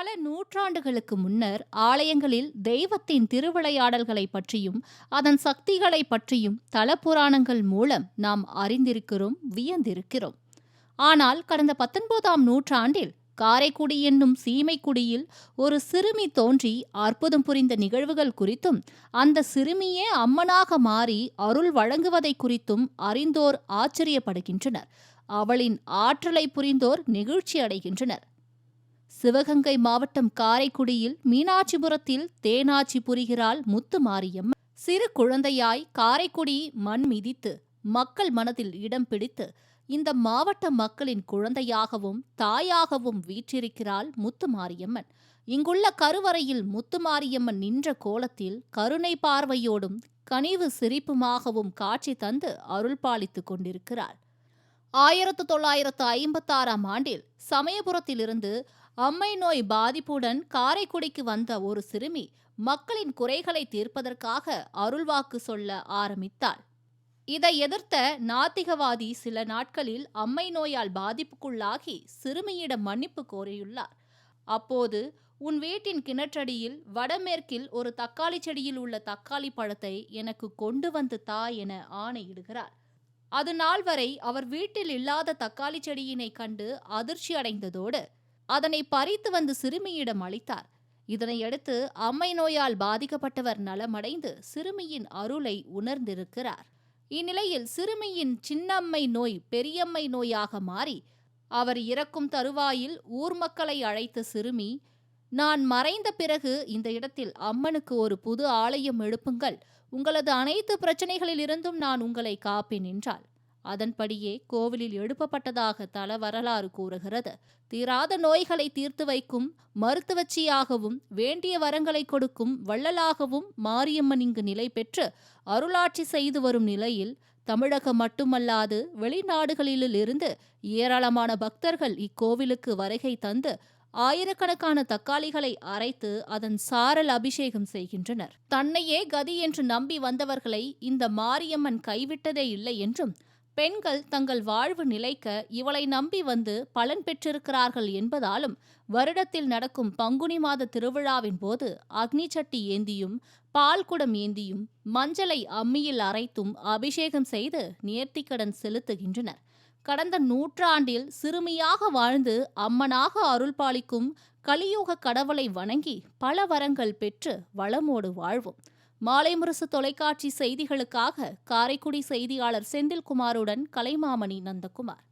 பல நூற்றாண்டுகளுக்கு முன்னர் ஆலயங்களில் தெய்வத்தின் திருவிளையாடல்களை பற்றியும் அதன் சக்திகளை பற்றியும் தல புராணங்கள் மூலம் நாம் அறிந்திருக்கிறோம் வியந்திருக்கிறோம். ஆனால் கடந்த பத்தொன்பதாம் நூற்றாண்டில் காரைக்குடி என்னும் சீமைக்குடியில் ஒரு சிறுமி தோன்றி அற்புதம் புரிந்த நிகழ்வுகள் குறித்தும் அந்த சிறுமியே அம்மனாக மாறி அருள் வழங்குவதை குறித்தும் அறிந்தோர் ஆச்சரியப்படுகின்றனர். அவளின் ஆற்றலை புரிந்தோர் நெகிழ்ச்சி அடைகின்றனர் சிவகங்கை மாவட்டம் காரைக்குடியில் மீனாட்சிபுரத்தில் தேனாட்சி புரிகிறாள் முத்து மாரியம்மன். சிறு குழந்தையாய் காரைக்குடி மண் மிதித்து மக்கள் மனதில் இடம் பிடித்து இந்த மாவட்ட மக்களின் குழந்தையாகவும் தாயாகவும் வீற்றிருக்கிறாள் முத்து மாரியம்மன். இங்குள்ள கருவறையில் முத்து மாரியம்மன் நின்ற கோலத்தில் கருணை பார்வையோடும் கனிவு சிரிப்புமாகவும் காட்சி தந்து அருள்பாலித்து கொண்டிருக்கிறாள். ஆயிரத்து தொள்ளாயிரத்து ஐம்பத்தாறாம் ஆண்டில் சமயபுரத்திலிருந்து அம்மை நோய் பாதிப்புடன் காரைக்குடிக்கு வந்த ஒரு சிறுமி மக்களின் குறைகளை தீர்ப்பதற்காக அருள்வாக்கு சொல்ல ஆரம்பித்தாள். இதை எதிர்த்த நாத்திகவாதி சில நாட்களில் அம்மை நோயால் பாதிப்புக்குள்ளாகி சிறுமியிடம் மன்னிப்பு கோரியுள்ளார். அப்போது உன் வீட்டின் கிணற்றடியில் வடமேற்கில் ஒரு தக்காளி செடியில் உள்ள தக்காளி பழத்தை எனக்கு கொண்டு வந்து தா என ஆணையிடுகிறார். அது நாள் வரை அவர் வீட்டில் இல்லாத தக்காளி செடியினை கண்டு அதிர்ச்சி அடைந்ததோடு அதனை பறித்து வந்து சிறுமியிடம் அளித்தார். இதனையடுத்து அம்மை நோயால் பாதிக்கப்பட்டவர் நலமடைந்து சிறுமியின் அருளை உணர்ந்திருக்கிறார். இந்நிலையில் சிறுமியின் சின்னம்மை நோய் பெரியம்மை நோயாக மாறி அவர் இறக்கும் தருவாயில் ஊர் மக்களை அழைத்த சிறுமி நான் மறைந்த பிறகு இந்த இடத்தில் அம்மனுக்கு ஒரு புது ஆலயம் எழுப்புங்கள். உங்களது அனைத்து பிரச்சனைகளில் இருந்தும் நான் உங்களை காப்பேன் என்றாள். அதன்படியே கோவிலில் எழுப்பப்பட்டதாக தல வரலாறு கூறுகிறது. தீராத நோய்களை தீர்த்து வைக்கும் மருத்துவச்சியாகவும் வேண்டிய வரங்களை கொடுக்கும் வள்ளலாகவும் மாரியம்மன் இங்கு நிலை பெற்று அருளாட்சி செய்து வரும் நிலையில் தமிழகம் மட்டுமல்லாது வெளிநாடுகளிலிருந்து ஏராளமான பக்தர்கள் இக்கோவிலுக்கு வருகை தந்து ஆயிரக்கணக்கான தக்காளிகளை அரைத்து அதன் சாரல் அபிஷேகம் செய்கின்றனர். தன்னையே கதி என்று நம்பி வந்தவர்களை இந்த மாரியம்மன் கைவிட்டதே இல்லை என்றும் பெண்கள் தங்கள் வாழ்வு நிலைக்க இவளை நம்பி வந்து பலன் பெற்றிருக்கிறார்கள் என்பதாலும் வருடத்தில் நடக்கும் பங்குனி மாத திருவிழாவின் போது அக்னி சட்டி ஏந்தியும் பால்குடம் ஏந்தியும் மஞ்சளை அம்மியில் அரைத்தும் அபிஷேகம் செய்து நேர்த்திக்கடன் செலுத்துகின்றனர். கடந்த நூற்றாண்டில் சிறுமியாக வாழ்ந்து அம்மனாக அருள்பாலிக்கும் கலியுக கடவுளை வணங்கி பல வரங்கள் பெற்று வளமோடு வாழ்வோம். மாலை முரசு தொலைக்காட்சி செய்திகளுக்காக காரைக்குடி செய்தியாளர் செந்தில்குமாருடன் கலைமாமணி நந்தகுமார்.